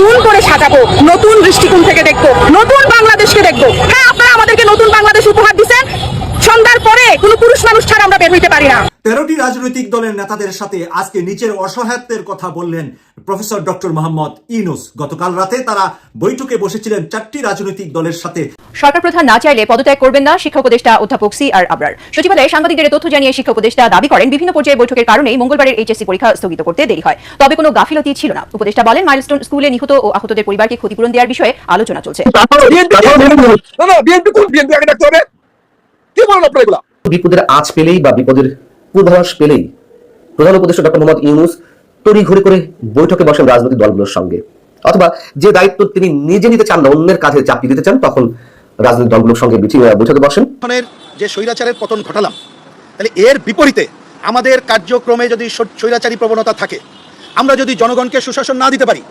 নতুন করে সাজাবো, নতুন দৃষ্টিকোণ থেকে দেখব, নতুন বাংলাদেশকে দেখব। হ্যাঁ আপনারা আমাদেরকে নতুন বাংলাদেশ উপহার দিচ্ছেন। সন্ধ্যার পরে কোনো পুরুষ মানুষ ছাড়া আমরা বের হইতে পারি না। তেরোটি রাজনৈতিক দলের নেতাদের সাথে আজকে নিচের অসহায়ত্বের কথা বললেন প্রফেসর ডক্টর মোহাম্মদ ইউনুস গতকাল রাতে তারা বৈঠকে বসেছিলেন চারটি রাজনৈতিক দলের সাথে সরকার প্রধান না চাইলে পদত্যাগ করবেন না শিক্ষা উপদেষ্টা অধ্যাপক সি আর আবরার সচিবালয়ে সাংবাদিকদের তথ্য জানিয়ে শিক্ষা উপদেষ্টা দাবি করেন বিভিন্ন পর্যায়ে বৈঠকের কারণেই মঙ্গলবারের এইচএসসি পরীক্ষা স্থগিত করতে দেরি হয় তবে কোনো গাফিলতি ছিল না উপদেষ্টা বলেন মাইলস্টোন স্কুলে নিহত ও আহতদের পরিবারকে ক্ষতিপূরণ দেওয়ার বিষয়ে আলোচনা চলছে বিপদের আঁচ পেলেই বা বিপদের পূর্বাভাস পেলেই প্রধান উপদেষ্টা ডক্টর মোহাম্মদ ইউনুস তড়ি ঘুরে করে বৈঠকে বসেন রাজনৈতিক দলগুলোর সঙ্গে। অথবা যে দায়িত্ব তিনি নিজে নিতে চান না অন্যের কাঁধে চাপিয়ে দিতে চান তখন রাজনৈতিক দলগুলোর সঙ্গে বৈঠকে বসেন। যে স্বৈরাচারের পতন ঘটালাম তাহলে এর বিপরীতে আমাদের কার্যক্রমে যদি স্বৈরাচারী প্রবণতা থাকে আমরা যদি জনগণকে সুশাসন না দিতে পারি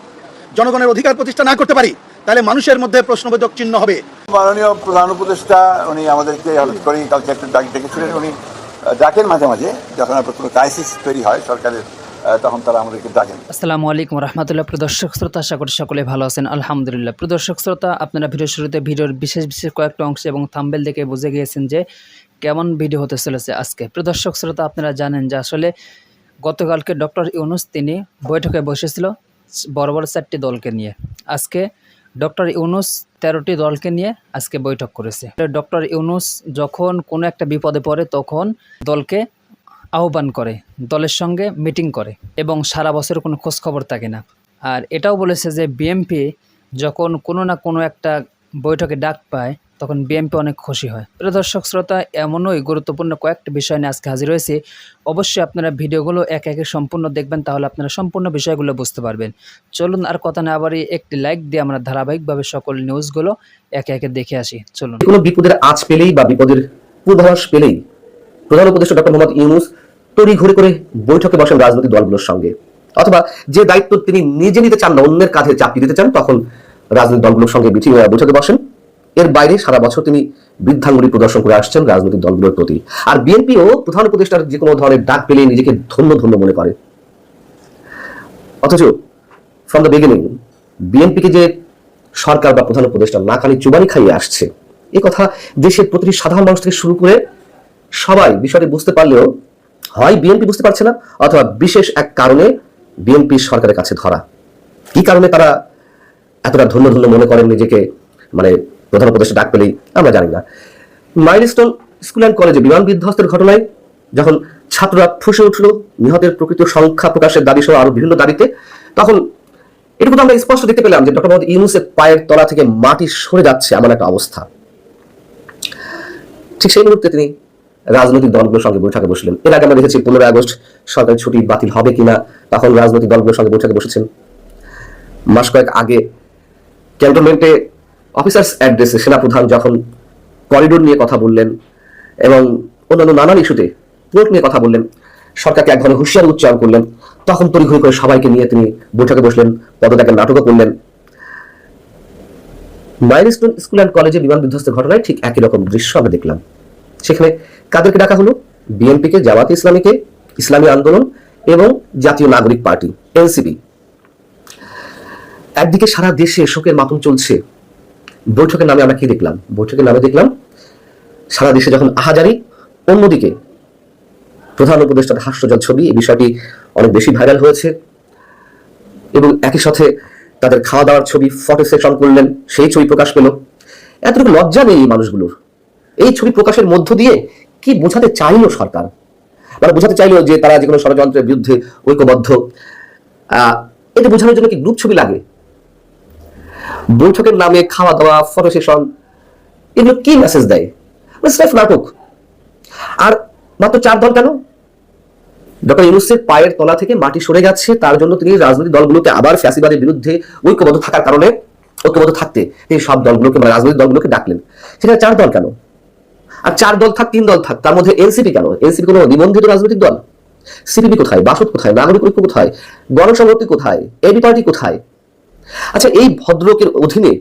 জনগণের অধিকার প্রতিষ্ঠা না করতে পারি তাহলে মানুষের মধ্যে প্রশ্নবোধক চিহ্ন হবে। মাননীয় প্রধান উপদেষ্টা উনি আমাদেরকে হঠাৎ করেই কালকে একটা ডাক ডেকেছিলেন উনি ডাকেন মাঝে মাঝে, যখন কোনো ক্রাইসিস তৈরি হয় সরকারের তখন তারা আমাদেরকে ডাকেন। আসসালামু আলাইকুম রহমতুল্লাহ। প্রদর্শক শ্রোতা, আশা করি সকলে ভালো আছেন। আলহামদুলিল্লাহ। প্রদর্শক শ্রোতা, আপনারা ভিডিও শুরুতে ভিডিওর বিশেষ বিশেষ কয়েকটা অংশ এবং থাম্বেল দেখে বুঝে গিয়েছেন যে কেমন ভিডিও হতে চলেছে আজকে। প্রদর্শক শ্রোতা, আপনারা জানেন যে আসলে গতকালকে ডক্টর ইউনুস তিনি বৈঠকে বসেছিল বড় বড় চারটি দলকে নিয়ে। আজকে ডক্টর ইউনুস তেরোটি দলকে নিয়ে আজকে বৈঠক করেছে। ডক্টর ইউনুস যখন কোনো একটা বিপদে পড়ে, তখন দলকে আহ্বান করে, দলের সঙ্গে মিটিং করে এবং সারা বছর কোনো খোঁজখবর থাকে না। আর এটাও বলেছে যে বিএমপি যখন কোনো না কোনো একটা বৈঠকে ডাক পায় তখন বিএমপি অনেক খুশি হয়। প্রিয় দর্শক, শ্রোতা, এমনই গুরুত্বপূর্ণ কয়েকটি বিষয় নিয়ে আজকে হাজির হয়েছে। অবশ্যই আপনারা ভিডিওগুলো এক একে সম্পূর্ণ দেখবেন, তাহলে আপনারা সম্পূর্ণ বিষয়গুলো বুঝতে পারবেন। চলুন আর কথা না আবারই একটি লাইক দিয়ে আমরা ধারাবাহিকভাবে সকল নিউজগুলো একে একে দেখে আসি। চলুন। কোনো বিপদের আঁচ পেলেই বা বিপদের পূর্বাভাস পেলেই প্রধান উপদেষ্টা ডক্টর মোহাম্মদ ইউনুস তড়ি ঘুরে করে বৈঠকে বসেন রাজনৈতিক দলগুলোর সঙ্গে। অথবা যে দায়িত্ব তিনি নিজে নিতে চান না, অন্যের কাঁধে চাপিয়ে দিতে চান, তখন রাজনৈতিক দলগুলোর সঙ্গে বিঠি- বৈঠকে বসেন। এর বাইরে সারা বছর তিনি বৃদ্ধাঙ্গুলি প্রদর্শন করে আসছেন রাজনৈতিক দলগুলোর প্রতি। আর বিএনপিও প্রধান উপদেষ্টার যে কোনো ধরনের ডাক পেলে নিজেকে ধন্য ধন্য মনে করে। অথচ ফ্রম দ্য বিগিনিং বিএনপিকে যে সরকার বা প্রধান উপদেষ্টা নাকানি চুবানি খাইয়ে আসছে, এ কথা দেশের প্রতিটি সাধারণ মানুষ থেকে শুরু করে সবাই বিষয়টি বুঝতে পারলেও হয় বিএনপি বুঝতে পারছে না, অথবা বিশেষ এক কারণে বিএনপি সরকারের কাছে ধরা। কি কারণে তারা এতটা ধন্য ধন্য মনে করেন নিজেকে? মানে প্রধান উপদেষ্টা ডাক পেলেই আমরা জানি না। মাইলস্টোন স্কুল অ্যান্ড কলেজে বিমান বিধ্বস্তের ঘটনায় যখন ছাত্ররা ফুসে উঠল, নিহতের প্রকৃত সংখ্যা প্রকাশের দাবি সহ আরও বিভিন্ন দাবিতে, তখন এটুকু তো আমরা স্পষ্ট দেখতে পেলাম যে ডক্টর মোহাম্মদ ইউনুসের পায়ের তলা থেকে মাটি সরে যাচ্ছে এমন একটা অবস্থা। ঠিক সেই মুহূর্তে তিনি রাজনৈতিক দলগুলোর সঙ্গে বৈঠকে বসলেন। এর আগে আমরা দেখেছি পনেরোই আগস্ট সরকারি ছুটি বাতিল হবে কিনা, তখন রাজনৈতিক দলগুলোর সঙ্গে বৈঠকে বসেছেন। মাস কয়েক আগে ক্যান্টনমেন্টে অফিসার্স অ্যাড্রেসে সেনাপ্রধান যখন করিডোর নিয়ে কথা বললেন এবং অন্যান্য নানান ইস্যুতে পোর্ট নিয়ে কথা বললেন, সরকারকে এক ধরনের হুঁশিয়ারি উচ্চারণ করলেন, তখন তড়িঘড়ি করে সবাইকে নিয়ে তিনি বৈঠকে বসলেন, পদত্যাগের নাটকও করলেন। মাইলস্টোন স্কুল অ্যান্ড কলেজে বিমান বিধ্বস্তের ঘটনায় ঠিক একই রকম দৃশ্য আমরা দেখলাম। সেখানে কাদেরকে ডাকা হলো? বিএনপিকে জামাতে ইসলামীকে, ইসলামী আন্দোলন এবং জাতীয় নাগরিক পার্টি, এনসিপি। একদিকে সারা দেশে শোকের মাতম চলছে। বৈঠকের নামে আমরা কি দেখলাম? বৈঠকের নামে দেখলাম সারা দেশে যখন আহাজারি, অন্যদিকে প্রধান উপদেষ্টার হাস্যজল ছবি, এই বিষয়টি অনেক বেশি ভাইরাল হয়েছে। এবং একই সাথে তাদের খাওয়া দাওয়ার ছবি ফটো সেশন করলেন, সেই ছবি প্রকাশ পেল। এতটুকু লজ্জা নেই এই মানুষগুলোর। এই ছবি প্রকাশের মধ্য দিয়ে কি বোঝাতে চাইলো সরকার? মানে বোঝাতে চাইলো যে তারা যে কোনো ষড়যন্ত্রের বিরুদ্ধে ঐক্যবদ্ধ। এটা বোঝানোর জন্য কি গ্রুপ ছবি লাগে? বৈঠকের নামে খাওয়া দাওয়া ফটো সেশন এগুলো কি মেসেজ দেয়? স্রেফ নাটক আর মাত্র চার দল কেন? ডক্টর ইউনুসের পায়ের তলা থেকে মাটি সরে যাচ্ছে তার জন্য তিনি রাজনৈতিক দলগুলোকে আবার ফ্যাসিবাদের বিরুদ্ধে ঐক্যবদ্ধ থাকার কারণে ঐক্যবদ্ধ থাকতে তিনি সব দলগুলোকে মানে রাজনৈতিক দলগুলোকে ডাকলেন। সেখানে চার দল কেন? আর চার দল থাক, তিন দল থাক, তার মধ্যে এনসিপি কেন? এনসিপি কোনো নিবন্ধিত রাজনৈতিক দল? সিপিবি কোথায়? বাসদ কোথায়? নাগরিক ঐক্য কোথায়? গণসংহতি কোথায়? এবি পার্টি কোথায়? আচ্ছা এই ভদ্রলোকের অধীনে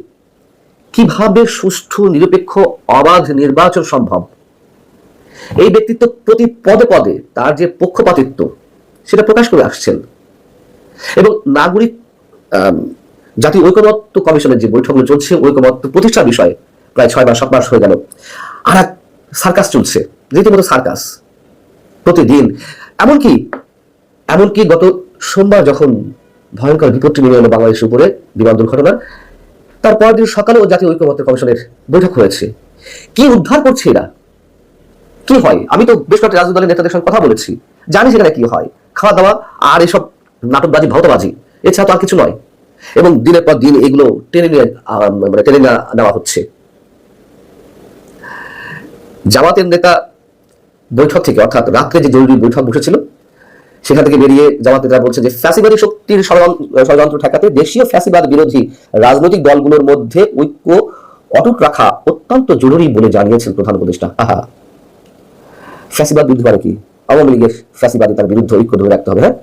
কীভাবে সুষ্ঠু, নিরপেক্ষ, অবাধ নির্বাচন সম্ভব? এই ব্যক্তিত্ব প্রতি পদে পদে তার যে পক্ষপাতিত্ব, সেটা প্রকাশ করে আসছেন। এবং নাগরিক জাতীয় ঐকমত্য কমিশনের যে বৈঠকগুলো চলছে, ঐকমত্য প্রতিষ্ঠার বিষয়ে প্রায় ছয় মাস, সাত মাস হয়ে গেল। আর এক সার্কাস চলছে, রীতিমতো সার্কাস প্রতিদিন। এমনকি এমনকি গত সোমবার যখন ভয়ঙ্কর বিপত্তি নেমে এলো বাংলাদেশের উপরে বিমান দুর্ঘটনা তার পরের দিন সকালেও জাতীয় ঐক্যমত্য কমিশনের বৈঠক হয়েছে। কি উদ্ধার করছে এরা? কি হয়? আমি তো বেশ কয়েকটা রাজনৈতিক দলের নেতাদের সঙ্গে কথা বলেছি। জানি সেখানে কি হয়। খাওয়া দাওয়া আর এসব নাটকবাজি, ভাওতাবাজি, এছাড়া তো আর কিছু নয়। এবং দিনের পর দিন এগুলো টেনে নিয়ে মানে টেনে নেওয়া হচ্ছে। জামাতের নেতা বৈঠক থেকে, অর্থাৎ রাত্রে যে জরুরি বৈঠক বসেছিল সেখান থেকে বেরিয়ে জামাত নেতারা বলছে যে ফ্যাসিবাদী শক্তির ষড়যন্ত্র ঠেকাতে দেশীয় ফ্যাসিবাদ বিরোধী রাজনৈতিক দলগুলোর মধ্যে ঐক্য অটুট রাখা অত্যন্ত জরুরি বলে জানিয়েছেন প্রধান উপদেষ্টা। আহা। ফ্যাসিবাদ বিরুদ্ধে মানে কি? আওয়ামী লীগের ফ্যাসিবাদিতার বিরুদ্ধে ঐক্য ধরে রাখতে হবে হ্যাঁ?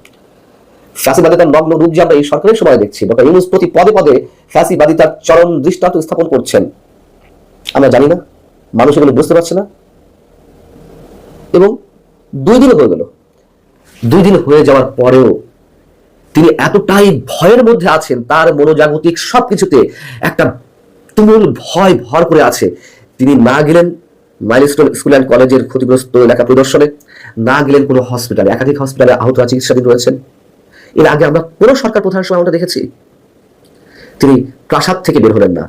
ফ্যাসিবাদিতার নগ্ন রূপ যে আমরা এই সরকারের সময় দেখছি, ডক্টর ইউনুস প্রতি পদে পদে ফ্যাসিবাদিতার চরম দৃষ্টান্ত স্থাপন করছেন। আমরা জানি না, মানুষ এগুলো বুঝতে পারছে না। এবং দুই দিন হয়ে গেল। দুই দিন হয়ে যাওয়ার পরেও তিনি এতটাই ভয়ের মধ্যে আছেন, তার মনোজাগতিক সবকিছুতে একটা তুমুল ভয় ভর করে আছে। তিনি না গেলেন মাইলস্টোন স্কুল অ্যান্ড কলেজের ক্ষতিগ্রস্ত এলাকা প্রদর্শনে, না গেলেন কোনো হসপিটালে, একাধিক হসপিটালে আহতরা চিকিৎসাধীন রয়েছেন। এর আগে আমরা কোনো সরকার প্রধানের সময় আমরা দেখেছি। তিনি প্রাসাদ থেকে বের হলেন না।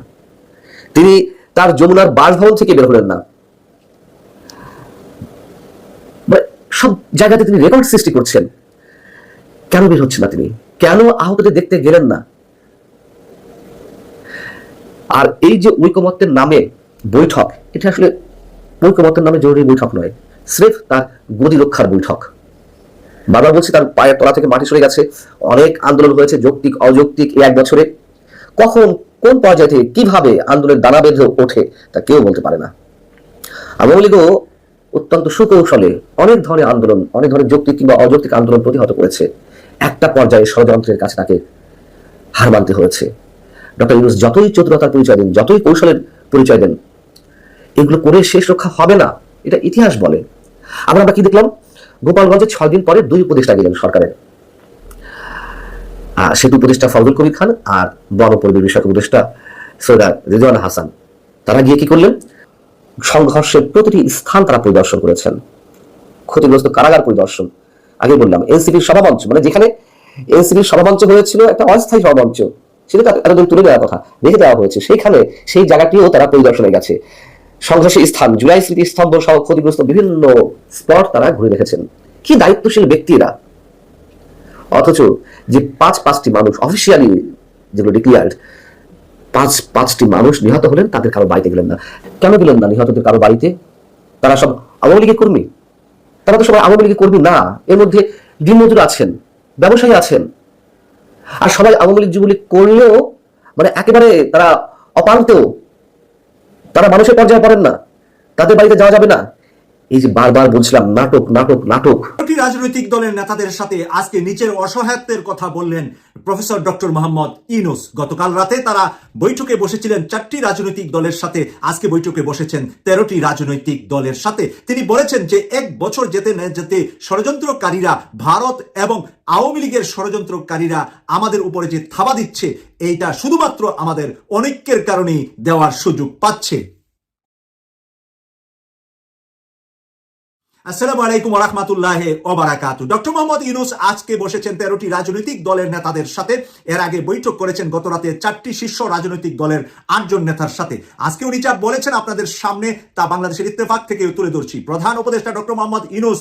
তিনি তার যমুনার বাসভবন থেকে বের হলেন না মানে সব জায়গাতে তিনি রেকর্ড সৃষ্টি করছেন। কেন বের হচ্ছেন না তিনি? কেন আহতদের দেখতে গেলেন না? আর এই যে ঐকমত্যের নামে বৈঠক, এটা আসলে ঐকমত্যের নামে জরুরি বৈঠক নয়। স্রেফ তার গদি রক্ষার বৈঠক। বারবার বলছি, তার পায়ের তলা থেকে মাটি সরে গেছে। অনেক আন্দোলন হয়েছে, যৌক্তিক, অযৌক্তিক এক বছরে। কখন, কোন পর্যায়ে থেকে কীভাবে আন্দোলনের দানা বেঁধে ওঠে, তা কেউ বলতে পারে না। আওয়ামী লীগও অত্যন্ত সুকৌশলে অনেক ধরনের আন্দোলন, অনেক ধরনের যৌক্তিক কিংবা অযৌক্তিক আন্দোলন প্রতিহত করেছে। একটা পর্যায়ে ষড়যন্ত্রের কাছে তাকে হার মানতে হয়েছে। ডক্টর ইউনুস যতই চতুরতার পরিচয় দেন, যতই কৌশলের পরিচয় দেন, এগুলো করে শেষ রক্ষা হবে না, এটা ইতিহাস বলে। আমরা আমরা কি দেখলাম? গোপালগঞ্জে ছয় দিন পরে দুই উপদেষ্টা গেলেন সরকারের। সেতু উপদেষ্টা ফজল কবির খান আর বন পরিবেশ বিষয়ক উপদেষ্টা সৈয়দা রিজওয়ানা হাসান। তারা গিয়ে কি করলেন? সংঘর্ষের প্রতিটি স্থান তারা পরিদর্শন করেছেন। ক্ষতিগ্রস্ত কারাগার পরিদর্শন। আগে বললাম, এনসিপির সভামঞ্চ মানে যেখানে এনসিপির সভামঞ্চ হয়েছিল, একটা অস্থায়ী সভামঞ্চ সেটা তো এতদিন তুলে দেওয়ার কথা রেখে দেওয়া হয়েছে। সেইখানে সেই জায়গাটিও তারা পরিদর্শনে গেছে। সংঘর্ষের স্থান, জুলাই স্মৃতি স্তম্ভ সহ ক্ষতিগ্রস্ত বিভিন্ন স্পট তারা ঘুরে দেখেছেন। কি দায়িত্বশীল ব্যক্তিরা? অথচ যে পাঁচ পাঁচটি মানুষ অফিসিয়ালি যেগুলো ডিক্লিয়ার্ড পাঁচ, পাঁচটি মানুষ নিহত হলেন, তাদের কারও বাড়িতে গেলেন না। কেন গেলেন না নিহতদের কারও বাড়িতে? তারা সব আওয়ামী লীগের কর্মী। তারা তো সবাই আওয়ামী লীগের কর্মী না। এর মধ্যে দিনমজুর আছেন, ব্যবসায়ী আছেন। আর সবাই আওয়ামী লীগ যুবলীগ করলেও মানে একেবারে তারা অপান্তেও তারা মানুষের পর্যায়ে পড়েন না। তাদের বাড়িতে যাওয়া যাবে না। এই যে বারবার বলছিলাম, নাটক নাটক নাটক। রাজনৈতিক দলের নেতাদের সাথে আজকে নিচের অসহায়ত্বের কথা বললেন প্রফেসর ডক্টর মোহাম্মদ ইনুস গতকাল রাতে তারা বৈঠকে বসেছিলেন, চারটি রাজনৈতিক দলের সাথে আজকে বৈঠকে বসেছেন, তেরোটি রাজনৈতিক দলের সাথে। তিনি বলেছেন যে এক বছর যেতে না যেতে ষড়যন্ত্রকারীরা ভারত এবং আওয়ামী লীগের ষড়যন্ত্রকারীরা আমাদের উপরে যে থাবা দিচ্ছে, এইটা শুধুমাত্র আমাদের অনৈক্যের কারণেই দেওয়ার সুযোগ পাচ্ছে। আসসালামু আলাইকুম রহমতুল্লাহ ওবারাকাতু ডক্টর মোহাম্মদ ইউনুস আজকে বসেছেন তেরোটি রাজনৈতিক দলের নেতাদের সাথে। এর আগে বৈঠক করেছেন গত রাতে চারটি শীর্ষ রাজনৈতিক দলের আটজন নেতার সাথে। আজকে উনি যা বলেছেন আপনাদের সামনে তা বাংলাদেশের ইত্তেফাক থেকে তুলে ধরছি। প্রধান উপদেষ্টা ডক্টর মোহাম্মদ ইউনুস,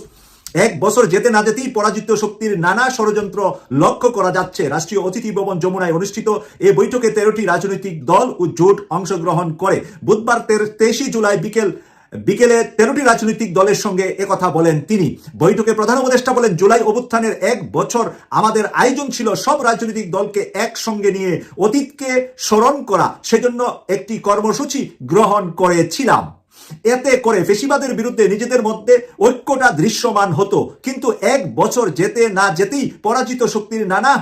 এক বছর যেতে না যেতেই পরাজিত শক্তির নানা ষড়যন্ত্র লক্ষ্য করা যাচ্ছে। রাষ্ট্রীয় অতিথি ভবন যমুনায় অনুষ্ঠিত এই বৈঠকে তেরোটি রাজনৈতিক দল ও জোট অংশগ্রহণ করে। বুধবার তেইশে জুলাই বিকেল বিকেলে তেরোটি রাজনৈতিক দলের সঙ্গে একথা বলেন তিনি। বৈঠকে প্রধান উপদেষ্টা বলেন, জুলাই অভ্যুত্থানের এক বছর আমাদের আয়োজন ছিল সব রাজনৈতিক দলকে একসঙ্গে নিয়ে অতীতকে স্মরণ করা। সেজন্য একটি কর্মসূচি গ্রহণ করেছিলাম। এতে করে ফেসিবাদের বিরুদ্ধে নিজেদের মধ্যে ঐক্যটা দৃশ্যমান হতো। কিন্তু এক বছর যেতে না যেতেই পরাজিত শক্তির নানা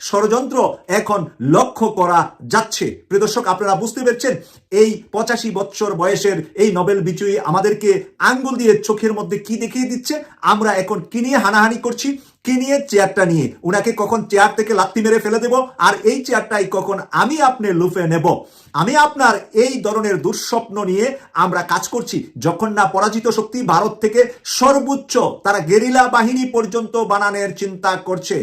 ষড়যন্ত্র এখন লক্ষ্য করা যাচ্ছে। প্রিয় দর্শক, আপনারা বুঝতে পেরেছেন, এই পঁচাশি বছর বয়সের এই নোবেল বিজয়ী আমাদেরকে আঙ্গুল দিয়ে চোখের মধ্যে কি দেখিয়ে দিচ্ছে? আমরা এখন কি নিয়ে হানাহানি করছি? কি নিয়ে চেয়ারটা নিয়ে? উনাকে কখন চেয়ার থেকে লাত্তি মেরে ফেলে দেব? আর এই চেয়ারটাই কখন আমি আপনি লুফে নেব? আমি আপনার এই ধরনের দুঃস্বপ্ন নিয়ে আমরা কাজ করছি। যখন না পরাজিত শক্তি ভারত থেকে সর্বোচ্চ, তারা গেরিলা বাহিনী পর্যন্ত বানানোর চিন্তা করছে।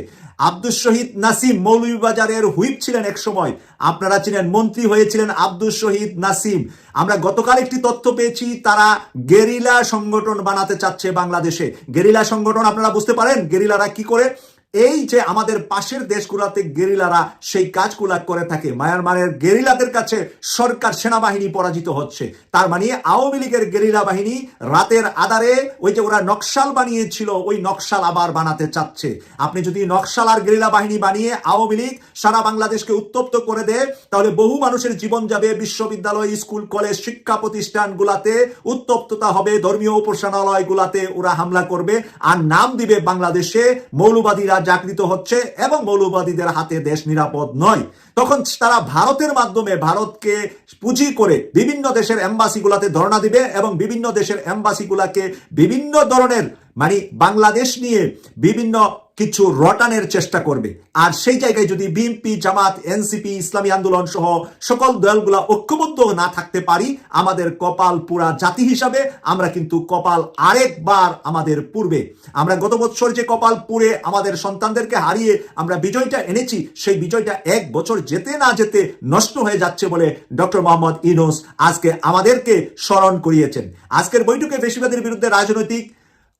আব্দুল শহীদ নাসিম মৌলভীবাজারের হুইপ ছিলেন এক সময়। আপনারা ছিলেন মন্ত্রী হয়েছিলেন আব্দুল শহীদ নাসিম। আমরা গতকাল একটি তথ্য পেয়েছি, তারা গেরিলা সংগঠন বানাতে চাচ্ছে বাংলাদেশে। গেরিলা সংগঠন, আপনারা বুঝতে পারেন, গেরিলারা কি করে? এই যে আমাদের পাশের দেশগুলোতে গেরিলারা সেই কাজগুলা করে থাকে, মায়ানমারের গেরিলাদের কাছে সরকার সেনাবাহিনী পরাজিত হচ্ছে। তার মানে আওয়ামী লীগের গেরিলা বাহিনী রাতের আধারে ওই যে ওরা নকশাল বানিয়েছিল, ওই নকশাল আবার বানাতে চাচ্ছে। আপনি যদি নকশাল আর গেরিলা বাহিনী বানিয়ে আওয়ামী লীগ সারা বাংলাদেশকে উত্তপ্ত করে দেয়, তাহলে বহু মানুষের জীবন যাবে বিশ্ববিদ্যালয়, স্কুল, কলেজ, শিক্ষা প্রতিষ্ঠানগুলাতে। উত্তপ্ততা হবে, ধর্মীয় উপাসনালয়গুলাতে ওরা হামলা করবে। আর নাম দিবে বাংলাদেশে মৌলবাদীরা জাগৃত হচ্ছে এবং মৌলবাদীদের হাতে দেশ নিরাপদ নয়। তখন তারা ভারতের মাধ্যমে ভারতকে পুঁজি করে বিভিন্ন দেশের এম্বাসিগুলাতে ধর্ণা দিবে এবং বিভিন্ন দেশের এম্বাসিগুলাকে বিভিন্ন ধরনের মানে বাংলাদেশ নিয়ে বিভিন্ন কিছু রটানের চেষ্টা করবে। আর সেই জায়গায় যদি বিএনপি জামাত এনসিপি ইসলামী আন্দোলন সহ সকল দলগুলা ঐক্যবদ্ধ না থাকতে পারি, আমাদের কপাল পুরা জাতি হিসাবে আমরা কিন্তু কপাল আরেকবার আমাদের পূর্বে। আমরা গত বছর যে কপাল পুড়ে আমাদের সন্তানদেরকে হারিয়ে আমরা বিজয়টা এনেছি, সেই বিজয়টা এক বছর যেতে না যেতে নষ্ট হয়ে যাচ্ছে বলে ডক্টর মোহাম্মদ ইনোস আজকে আমাদেরকে স্মরণ করিয়েছেন। আজকের বৈঠকে বেশিবাদের বিরুদ্ধে রাজনৈতিক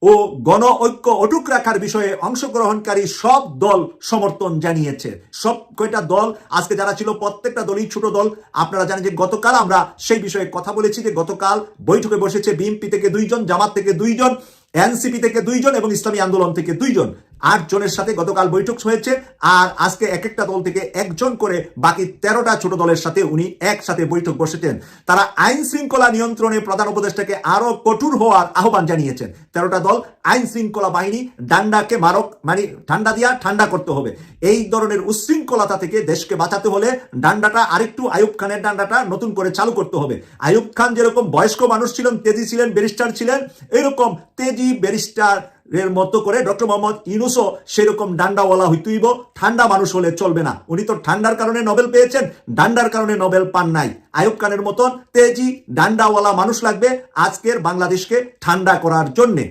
ও গণ ঐক্য অটুক রাখার বিষয়ে অংশগ্রহণকারী সব দল সমর্থন জানিয়েছে। সব কয়টা দল? আজকে যারা ছিল প্রত্যেকটা দলই ছোট দল। আপনারা জানেন যে গতকাল আমরা সেই বিষয়ে কথা বলেছি যে গতকাল বৈঠকে বসেছে বিএনপি থেকে দুইজন, জামাত থেকে দুইজন, এনসিপি থেকে দুইজন এবং ইসলামী আন্দোলন থেকে দুইজন। আট জনের সাথে গতকাল বৈঠক হয়েছে আর আজকে এক একটা দল থেকে একজন করে বাকি তেরোটা ছোট দলের সাথে উনি একসাথে বৈঠক বসেছেন। তারা আইন শৃঙ্খলা নিয়ন্ত্রণে প্রধান উপদেষ্টাকে আরও কঠোর হওয়ার আহ্বান জানিয়েছেন। তেরোটা দল আইন শৃঙ্খলা বাহিনী, ডান্ডাকে মারক মানে ঠান্ডা দিয়া ঠান্ডা করতে হবে। এই ধরনের উচ্ছৃঙ্খলতা থেকে দেশকে বাঁচাতে হলে ডান্ডাটা আরেকটু আয়ুব খানের ডান্ডাটা নতুন করে চালু করতে হবে। আয়ুব খান যেরকম বয়স্ক মানুষ ছিলেন, তেজি ছিলেন, ব্যারিস্টার ছিলেন, এরকম তেজি ব্যারিস্টার এর মতো করে ডক্টর মোহাম্মদ ইউনুসও সেরকম ডান্ডাওয়ালা হইতইব। ঠান্ডা মানুষ হলে চলবে না। উনি তো ঠান্ডার কারণে নোবেল পেয়েছেন। ডান্ডার কারণে নোবেল পান নাই। আয়ুব খানের মতন তেজি ডান্ডাওয়ালা মানুষ লাগবে আজকের বাংলাদেশকে ঠান্ডা করার জন্যে।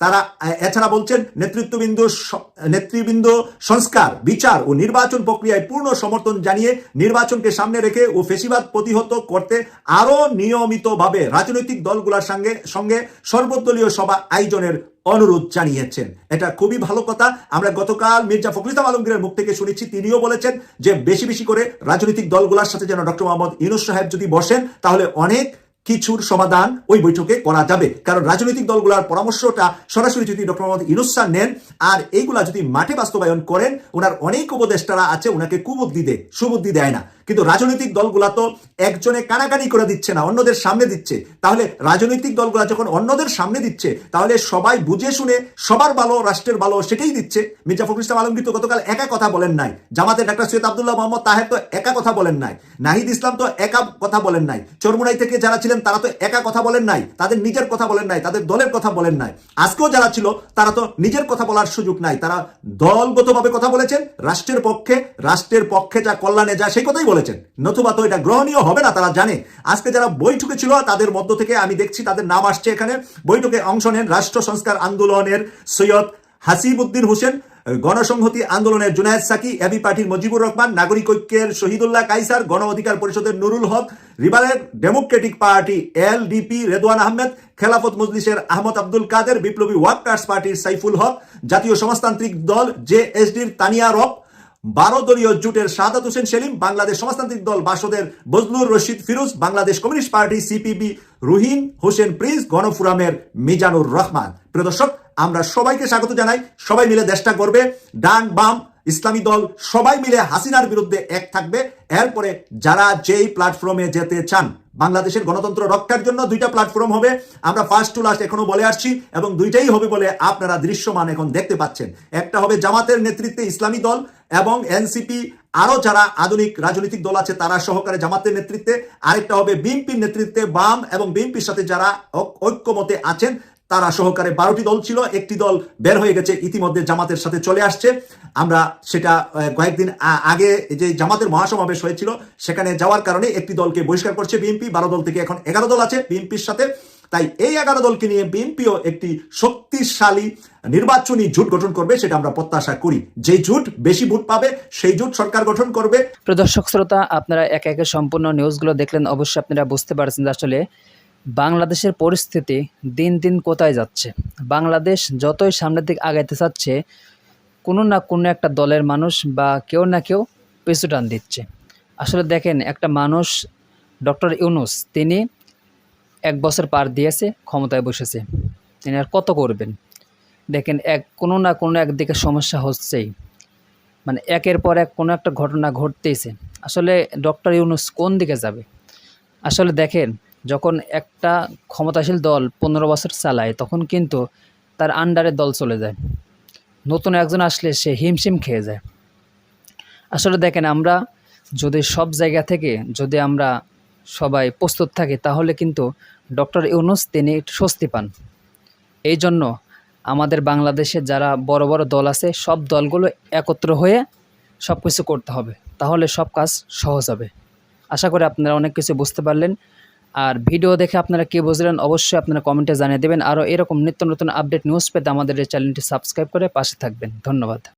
তারা এছাড়া বলছেন, নেতৃত্ববৃন্দ নেতৃবৃন্দ সংস্কার, বিচার ও নির্বাচন প্রক্রিয়ায় পূর্ণ সমর্থন জানিয়ে নির্বাচনকে সামনে রেখে ও ফেসিবাদ প্রতিহত করতে আরও নিয়মিতভাবে রাজনৈতিক দলগুলোর সঙ্গে সঙ্গে সর্বদলীয় সভা আয়োজনের অনুরোধ জানিয়েছেন। এটা খুবই ভালো কথা। আমরা গতকাল মির্জা ফখরুল আলমগীরের মুখ থেকে শুনেছি, তিনিও বলেছেন যে বেশি বেশি করে রাজনৈতিক দলগুলোর সাথে যেন ডক্টর মোহাম্মদ ইউনুস সাহেব যদি বসেন, তাহলে অনেক কিছুর সমাধান ওই বৈঠকে করা যাবে। কারণ রাজনৈতিক দলগুলোর পরামর্শটা সরাসরি যদি ডক্টর মোহাম্মদ স্যার নেন, আর এইগুলা যদি মাঠে বাস্তবায়ন করেন, ওনার অনেক উপদেষ্টারা আছে, ওনাকে কুবুদ্ধি দেয়, সুবুদ্ধি দেয় না। কিন্তু রাজনৈতিক দলগুলা তো একজনে কানাকানি করে দিচ্ছে না, অন্যদের সামনে দিচ্ছে। তাহলে রাজনৈতিক দলগুলা যখন অন্যদের সামনে দিচ্ছে, তাহলে সবাই বুঝে শুনে সবার ভালো, রাষ্ট্রের ভালো সেটাই দিচ্ছে। মির্জা ফখরুল ইসলাম আলমগীর তো গতকাল একা কথা বলেন নাই। জামাতে ডাক্তার সৈয়দ আব্দুল্লাহ মোহাম্মদ তাহের তো একা কথা বলেন নাই। নাহিদ ইসলাম তো একা কথা বলেন নাই। চরমুনাই থেকে যারা ছিলেন তারা তো একা কথা বলেন নাই, তাদের নিজের কথা বলেন নাই, তাদের দলের কথা বলেন নাই। আজকেও যারা ছিল, তারা তো নিজের কথা বলার সুযোগ নাই, তারা দলগতভাবে কথা বলেছেন, রাষ্ট্রের পক্ষে রাষ্ট্রের পক্ষে যা কল্যাণে যা সেই কথাই বলেছেন। নতুবা তো এটা গ্রহণীয় হবে না, তারা জানে। আজকে যারা বৈঠকে ছিল, তাদের মধ্য থেকে আমি দেখছি, তাদের নাম আসছে এখানে। বৈঠকে অংশ নেন রাষ্ট্র সংস্কার আন্দোলনের সৈয়দ হাসিবুদ্দিন হোসেন গণসংহতি আন্দোলনের জুনায়েদ সাকি এবি পার্টির মজিবুর রহমান, নাগরিক ঐক্যের শহীদুল্লাহ কাইসার, গণ অধিকার পরিষদের Nurul Haq রিবারের democratic party LDP Redwan Ahmed, খেলাফত মজলিসের আহমদ আব্দুল কাদের, বিপ্লবী ওয়ার্কার্স পার্টির সাইফুল হক, জাতীয় সমাজতান্ত্রিক দল জেএসডির তানিয়া রব, বারো দলীয় জোটের সাদাত হোসেন সেলিম, বাংলাদেশ সমাজতান্ত্রিক দল বাসদের Bazlur Rashid Firoz, Bangladesh communist party CPB Ruhin Hossain Prince, গণফোরামের Mizanur Rahman. প্রিয় দর্শক আমরা সবাইকে স্বাগত জানাই। সবাই মিলে দেশটা করবে ডান, বাম, ইসলামী দল, সবাই মিলে হাসিনার বিরুদ্ধে এক থাকবে। এরপরে যারা যেই প্ল্যাটফর্মে যেতে চান, বাংলাদেশের গণতন্ত্র রক্ষার জন্য দুইটা প্ল্যাটফর্ম হবে। আমরা ফার্স্ট টু লাস্ট এখনও বলে আসছি এবং দুইটাই হবে বলে আপনারা দৃশ্যমান এখন দেখতে পাচ্ছেন। একটা হবে জামাতের নেতৃত্বে ইসলামী দল এবং এনসিপি আরও যারা আধুনিক রাজনৈতিক দল আছে, তারা সহকারে জামাতের নেতৃত্বে। আরেকটা হবে বিএনপির নেতৃত্বে বাম এবং বিএনপির সাথে যারা ঐক্যমতে আছেন তারা সহকারে বারোটি দল ছিল, একটি দল বের হয়ে গেছে, ইতিমধ্যে জামাতের সাথে চলে আসছে। আমরা সেটা কয়েকদিন আগে যে জামাতের মহাসমাবেশ হয়েছিল, সেখানে যাওয়ার কারণে একটি দলকে বহিষ্কার করছে বিএনপি। বারো দল থেকে এখন এগারো দল আছে বিএনপির সাথে। তাই এই এগারো দলকে নিয়ে বিএনপিও একটি শক্তিশালী নির্বাচনী জোট গঠন করবে, সেটা আমরা প্রত্যাশা করি। যে জোট বেশি ভোট পাবে, সেই জোট সরকার গঠন করবে। প্রদর্শক শ্রোতা, আপনারা একে একে সম্পূর্ণ নিউজগুলো দেখলেন। অবশ্যই আপনারা বুঝতে পারছেন আসলে বাংলাদেশের পরিস্থিতি দিন দিন কোথায় যাচ্ছে? বাংলাদেশ যতই সামনের দিকে আগাইতে চাচ্ছে, কোনো না কোনো একটা দলের মানুষ বা কেউ না কেউ পিছু টান দিচ্ছে। আসলে দেখেন, একটা মানুষ, ডক্টর ইউনুস, তিনি এক বছর পার দিয়েছে, ক্ষমতায় বসেছে। তিনি আর কত করবেন? দেখেন, এক, কোনো না কোনো একদিকে সমস্যা হচ্ছেই। মানে একের পর এক কোনো একটা ঘটনা ঘটতেইছে। আসলে ডক্টর ইউনুস কোন দিকে যাবে? আসলে দেখেন যখন একটা ক্ষমতাশীল দল পনেরো বছর চালায়, তখন কিন্তু তার আন্ডারে দল চলে যায়। নতুন একজন আসলে সে হিমশিম খেয়ে যায়। আসলে দেখেন, আমরা যদি সব জায়গা থেকে যদি আমরা সবাই প্রস্তুত থাকি, তাহলে কিন্তু ডক্টর ইউনুস তিনি স্বস্তি পান। এই জন্য আমাদের বাংলাদেশে যারা বড় বড় দল আছে, সব দলগুলো একত্র হয়ে সব কিছু করতে হবে। তাহলে সব কাজ সহজ হবে। আশা করি আপনারা অনেক কিছু বুঝতে পারলেন। আর ভিডিও দেখে আপনারা কী বুঝলেন, অবশ্যই আপনারা কমেন্টে জানিয়ে দেবেন। আরও এরকম নিত্য নতুন আপডেট নিউজ পেতে আমাদের এই চ্যানেলটি সাবস্ক্রাইব করে পাশে থাকবেন। ধন্যবাদ।